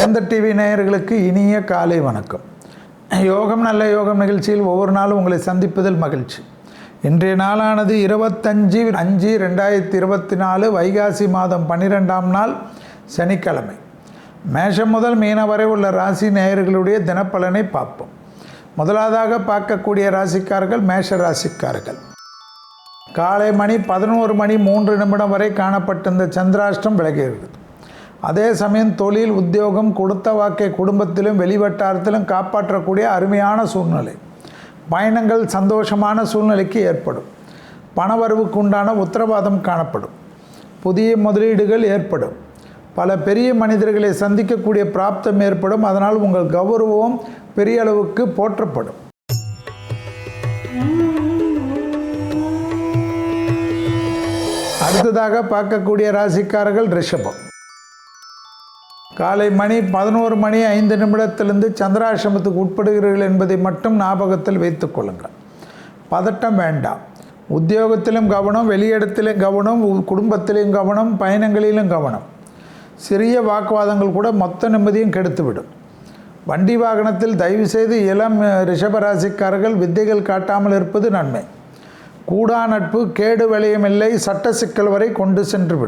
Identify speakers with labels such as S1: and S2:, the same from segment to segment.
S1: வேந்தர் டிவி நேயர்களுக்கு இனிய காலை வணக்கம். யோகம் நல்ல யோகம் நிகழ்ச்சியில் ஒவ்வொரு நாளும் உங்களை சந்திப்பதில் மகிழ்ச்சி. இன்றைய நாளானது இருபத்தஞ்சு அஞ்சு ரெண்டாயிரத்தி இருபத்தி நாலு வைகாசி மாதம் பன்னிரெண்டாம் நாள் சனிக்கிழமை. மேஷம் முதல் மீன வரை உள்ள ராசி நேயர்களுடைய தினப்பலனை பார்ப்போம். முதலாவதாக பார்க்கக்கூடிய ராசிக்காரர்கள் மேஷ ராசிக்காரர்கள். காலை மணி பதினோரு மணி மூன்று நிமிடம் வரை காணப்பட்டிருந்த சந்திராஷ்டம் விலகிறது அதே சமயம் தொழில் உத்தியோகம் கொடுத்த வாக்கை குடும்பத்திலும் வெளிவட்டாரத்திலும் காப்பாற்றக்கூடிய அருமையான சூழ்நிலை. பயணங்கள் சந்தோஷமான சூழ்நிலைக்கு ஏற்படும். பணவரவுக்கு உண்டான உத்தரவாதம் காணப்படும். புதிய முதலீடுகள் ஏற்படும். பல பெரிய மனிதர்களை சந்திக்கக்கூடிய பிராப்தம் ஏற்படும். அதனால் உங்கள் கௌரவம் பெரிய அளவுக்கு போற்றப்படும். அடுத்ததாக பார்க்கக்கூடிய ராசிக்காரர்கள் ரிஷபம். காலை மணி பதினோரு மணி ஐந்து நிமிடத்திலிருந்து சந்திராசிரமத்துக்கு உட்படுகிறீர்கள் என்பதை மட்டும் ஞாபகத்தில் வைத்துக் கொள்ளுங்கள். பதட்டம் வேண்டாம். உத்தியோகத்திலும் கவனம் வெளியிடத்திலும் கவனம் உ- கவனம் பயணங்களிலும் கவனம். சிறிய வாக்குவாதங்கள் கூட மொத்த நிம்மதியும் கெடுத்துவிடும். வண்டி வாகனத்தில் தயவு செய்து இளம் ரிஷபராசிக்காரர்கள் வித்தைகள் காட்டாமல் இருப்பது நன்மை. கூடா நட்பு கேடு விளையமில்லை சட்ட சிக்கல் வரை கொண்டு சென்று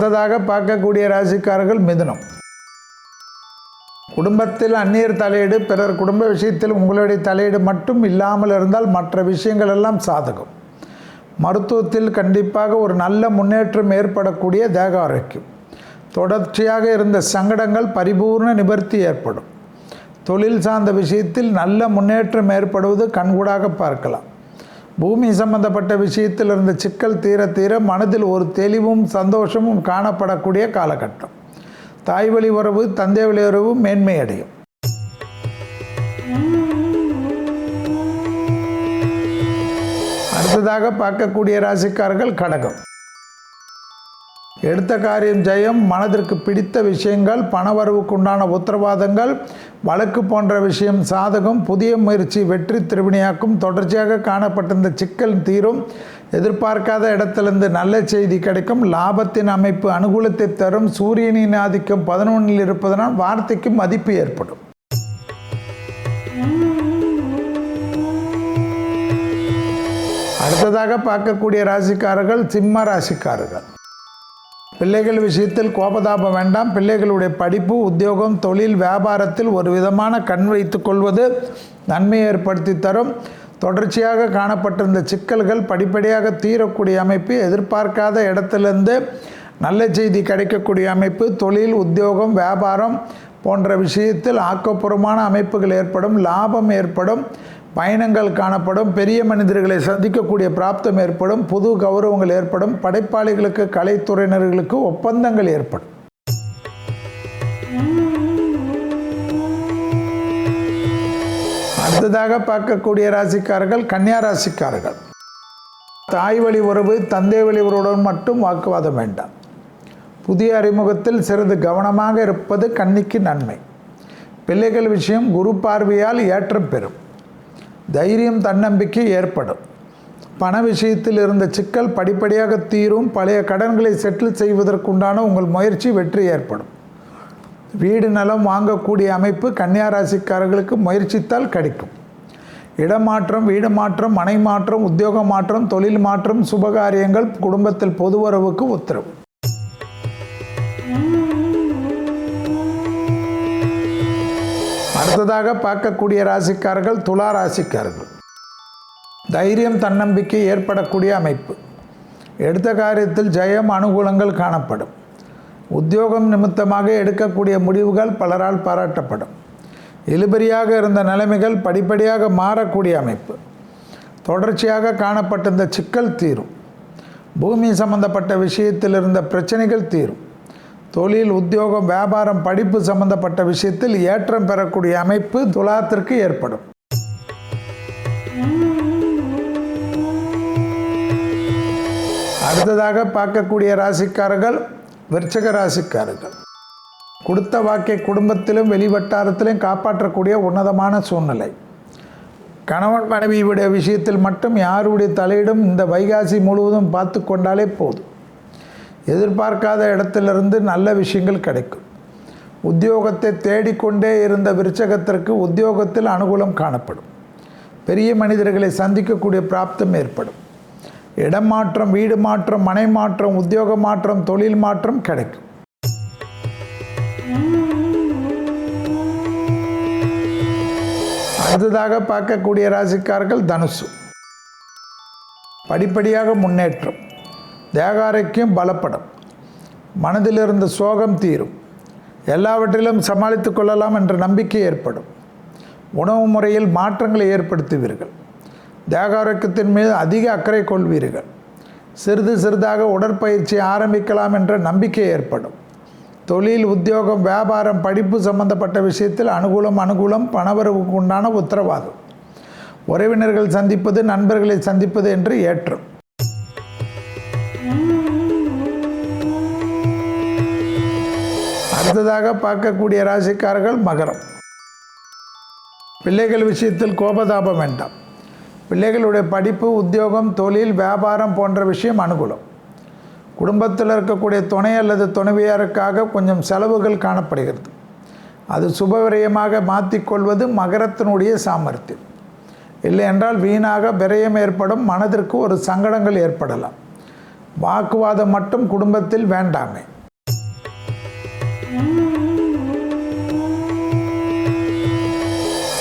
S1: அடுத்ததாக பார்க்கக்கூடிய ராசிக்காரர்கள் மிதுனம். குடும்பத்தில் அந்நியர் தலையீடு பிறர் குடும்ப விஷயத்தில் உங்களுடைய தலையீடு மட்டும் இல்லாமல் இருந்தால் மற்ற விஷயங்கள் எல்லாம் சாதகம். மருத்துவத்தில் கண்டிப்பாக ஒரு நல்ல முன்னேற்றம் ஏற்படக்கூடிய தேக ஆரோக்கியம். தொடர்ச்சியாக இருந்த சங்கடங்கள் பரிபூர்ண நிவர்த்தி ஏற்படும். தொழில் சார்ந்த விஷயத்தில் நல்ல முன்னேற்றம் ஏற்படுவது கண்கூடாக பார்க்கலாம். பூமி சம்பந்தப்பட்ட விஷயத்தில் இருந்த சிக்கல் தீர தீர மனதில் ஒரு தெளிவும் சந்தோஷமும் காணப்படக்கூடிய காலகட்டம். தாய் வழி உறவு தந்தை வழி உறவு மேன்மை அடையும். அடுத்ததாக பார்க்கக்கூடிய ராசிக்காரர்கள் கடகம். எடுத்த காரியம் ஜெயம் மனதிற்கு பிடித்த விஷயங்கள் பணவரவுக்குண்டான உத்தரவாதங்கள் வழக்கு போன்ற விஷயம் சாதகம் புதிய முயற்சி வெற்றி திருவினையாக்கும் தொடர்ச்சியாக காணப்பட்டிருந்த சிக்கல் தீரும் எதிர்பார்க்காத இடத்திலிருந்து நல்ல செய்தி கிடைக்கும் லாபத்தின் அமைப்பு அனுகூலத்தை தரும் சூரியனின் ஆதிக்கம் பதினொன்றில் இருப்பதனால் வார்த்தைக்கு மதிப்பு ஏற்படும். அடுத்ததாக பார்க்கக்கூடிய ராசிக்காரர்கள் சிம்ம ராசிக்காரர்கள். பிள்ளைகள் விஷயத்தில் கோபதாபம் வேண்டாம். பிள்ளைகளுடைய படிப்பு உத்தியோகம் தொழில் வியாபாரத்தில் ஒரு விதமான கண் வைத்து கொள்வது நன்மை ஏற்படுத்தி தரும். தொடர்ச்சியாக காணப்பட்டிருந்த சிக்கல்கள் படிப்படியாக தீரக்கூடிய அமைப்பு எதிர்பார்க்காத இடத்திலிருந்து நல்ல செய்தி கிடைக்கக்கூடிய அமைப்பு தொழில் உத்தியோகம் வியாபாரம் போன்ற விஷயத்தில் ஆக்கப்பூர்வமான அமைப்புகள் ஏற்படும் லாபம் ஏற்படும். பயணங்கள் காணப்படும் பெரிய மனிதர்களை சந்திக்கக்கூடிய பிராப்தம் ஏற்படும் புது கௌரவங்கள் ஏற்படும் படைப்பாளிகளுக்கு கலைத்துறையினர்களுக்கு ஒப்பந்தங்கள் ஏற்படும். அடுத்ததாக பார்க்கக்கூடிய ராசிக்காரர்கள் கன்னியா ராசிக்காரர்கள். தாய் வழி உறவு தந்தை வழி உறவுடன் மட்டும் வாக்குவாதம் வேண்டாம். புதிய அறிமுகத்தில் சிறிது கவனமாக இருப்பது கன்னிக்கு நன்மை. பிள்ளைகள் விஷயம் குரு பார்வையால் ஏற்றம் பெறும். தைரியம் தன்னம்பிக்கை ஏற்படும். பண விஷயத்தில் இருந்த சிக்கல் படிப்படியாக தீரும். பழைய கடன்களை செட்டில் செய்வதற்குண்டான உங்கள் முயற்சி வெற்றி ஏற்படும். வீடு நலம் வாங்கக்கூடிய அமைப்பு கன்னியாராசிக்காரர்களுக்கு முயற்சித்தால் கிடைக்கும். இடமாற்றம் வீடு மாற்றம் மனை மாற்றம் உத்தியோக மாற்றம் தொழில் மாற்றம் சுபகாரியங்கள் குடும்பத்தில் பொதுவரவுக்கு உத்தரவு. அடுத்ததாக பார்க்கக்கூடிய ராசிக்காரர்கள் துலா ராசிக்காரர்கள். தைரியம் தன்னம்பிக்கை ஏற்படக்கூடிய அமைப்பு. எடுத்த காரியத்தில் ஜெயம் அனுகூலங்கள் காணப்படும். உத்தியோகம் நிமித்தமாக எடுக்கக்கூடிய முடிவுகள் பலரால் பாராட்டப்படும். இழுபறியாக இருந்த நிலைமைகள் படிப்படியாக மாறக்கூடிய அமைப்பு. தொடர்ச்சியாக காணப்பட்டிருந்த சிக்கல் தீரும். பூமி சம்பந்தப்பட்ட விஷயத்தில் இருந்த பிரச்சனைகள் தீரும். தொழில் உத்தியோகம் வியாபாரம் படிப்பு சம்பந்தப்பட்ட விஷயத்தில் ஏற்றம் பெறக்கூடிய அமைப்பு துலாத்திற்கு ஏற்படும். அடுத்ததாக பார்க்கக்கூடிய ராசிக்காரர்கள் விருச்சக ராசிக்காரர்கள். கொடுத்த வாக்கை குடும்பத்திலும் வெளிவட்டாரத்திலும் காப்பாற்றக்கூடிய உன்னதமான சூழ்நிலை. கணவன் மனைவியுடைய விஷயத்தில் மட்டும் யாருடைய தலையிடும் இந்த வைகாசி முழுவதும் பார்த்து கொண்டாலே போதும். எதிர்பார்க்காத இடத்திலிருந்து நல்ல விஷயங்கள் கிடைக்கும். உத்தியோகத்தை தேடிக்கொண்டே இருந்த விருச்சகத்திற்கு உத்தியோகத்தில் அனுகூலம் காணப்படும். பெரிய மனிதர்களை சந்திக்கக்கூடிய பிராப்தம் ஏற்படும். இடம் மாற்றம் வீடு மாற்றம் மனை மாற்றம் உத்தியோக மாற்றம் தொழில் மாற்றம் கிடைக்கும். அடுத்ததாக பார்க்கக்கூடிய ராசிக்காரர்கள் தனுசு. படிப்படியாக முன்னேற்றம். தேகாரைக்கும் பலப்படும். மனதில் இருந்த சோகம் தீரும். எல்லாவற்றிலும் சமாளித்து கொள்ளலாம் என்ற நம்பிக்கை ஏற்படும். உணவு முறையில் மாற்றங்களை ஏற்படுத்துவீர்கள். தேகாரோக்கியத்தின் மீது அதிக அக்கறை கொள்வீர்கள். சிறிது சிறிதாக உடற்பயிற்சி ஆரம்பிக்கலாம் என்ற நம்பிக்கை ஏற்படும். தொழில் உத்தியோகம் வியாபாரம் படிப்பு சம்பந்தப்பட்ட விஷயத்தில் அனுகூலம் அனுகூலம் பணவரவுக்கு உண்டான உத்தரவாதம். உறவினர்கள் சந்திப்பது நண்பர்களை சந்திப்பது என்று ஏற்றம். அடுத்ததாக பார்க்கக்கூடிய ராசிக்காரர்கள் மகரம். பிள்ளைகள் விஷயத்தில் கோபதாபம் வேண்டாம். பிள்ளைகளுடைய படிப்பு உத்தியோகம் தொழில் வியாபாரம் போன்ற விஷயம் அனுகூலம். குடும்பத்தில் இருக்கக்கூடிய துணை அல்லது துணைவியாருக்காக கொஞ்சம் செலவுகள் காணப்படுகிறது. அது சுபவிரயமாக மாற்றிக்கொள்வது மகரத்தினுடைய சாமர்த்தியம். இல்லை என்றால் வீணாக விரயம் ஏற்படும் மனதிற்கு ஒரு சங்கடங்கள் ஏற்படலாம். வாக்குவாதம் மட்டும் குடும்பத்தில் வேண்டாமே.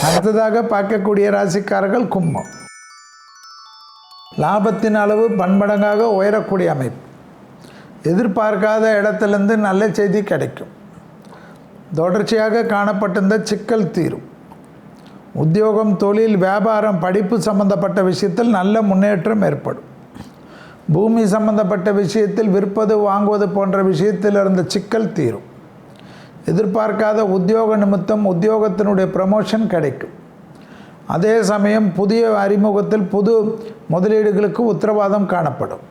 S1: அடுத்ததாக பார்க்கக்கூடிய ராசிக்காரர்கள் கும்பம். லாபத்தின் அளவு பன்மடங்காக உயரக்கூடிய அமைப்பு. எதிர்பார்க்காத இடத்துலேருந்து நல்ல செய்தி கிடைக்கும். தொடர்ச்சியாக காணப்பட்டிருந்த சிக்கல் தீரும். உத்தியோகம் தொழில் வியாபாரம் படிப்பு சம்பந்தப்பட்ட விஷயத்தில் நல்ல முன்னேற்றம் ஏற்படும். பூமி சம்பந்தப்பட்ட விஷயத்தில் விற்பது வாங்குவது போன்ற விஷயத்தில் இருந்த சிக்கல் தீரும். எதிர்பார்க்காத உத்தியோக நிமித்தம் உத்தியோகத்தினுடைய ப்ரமோஷன் கிடைக்கும். அதே சமயம் புதிய அறிமுகத்தில் புது முதலீடுகளுக்கு உத்தரவாதம் காணப்படும்.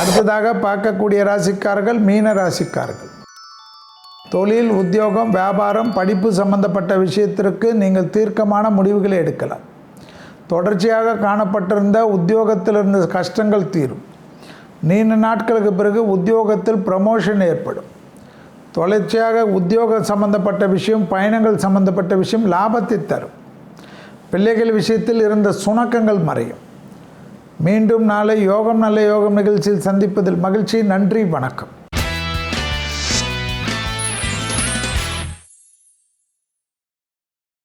S1: அடுத்ததாக பார்க்கக்கூடிய ராசிக்காரர்கள் மீன ராசிக்காரர்கள். தொழில் உத்தியோகம் வியாபாரம் படிப்பு சம்பந்தப்பட்ட விஷயத்திற்கு நீங்கள் தீர்க்கமான முடிவுகளை எடுக்கலாம். தொடர்ச்சியாக காணப்பட்டிருந்த உத்தியோகத்தில் இருந்த கஷ்டங்கள் தீரும். நீண்ட நாட்களுக்கு பிறகு உத்தியோகத்தில் ப்ரமோஷன் ஏற்படும். தொடர்ச்சியாக உத்தியோகம் சம்பந்தப்பட்ட விஷயம் பயணங்கள் சம்பந்தப்பட்ட விஷயம் லாபத்தை தரும். பிள்ளைகள் விஷயத்தில் இருந்த சுணக்கங்கள் மறையும். மீண்டும் நாளை யோகம் நல்ல யோகம் நிகழ்ச்சியில் சந்திப்பதில் மகிழ்ச்சி நன்றி வணக்கம்.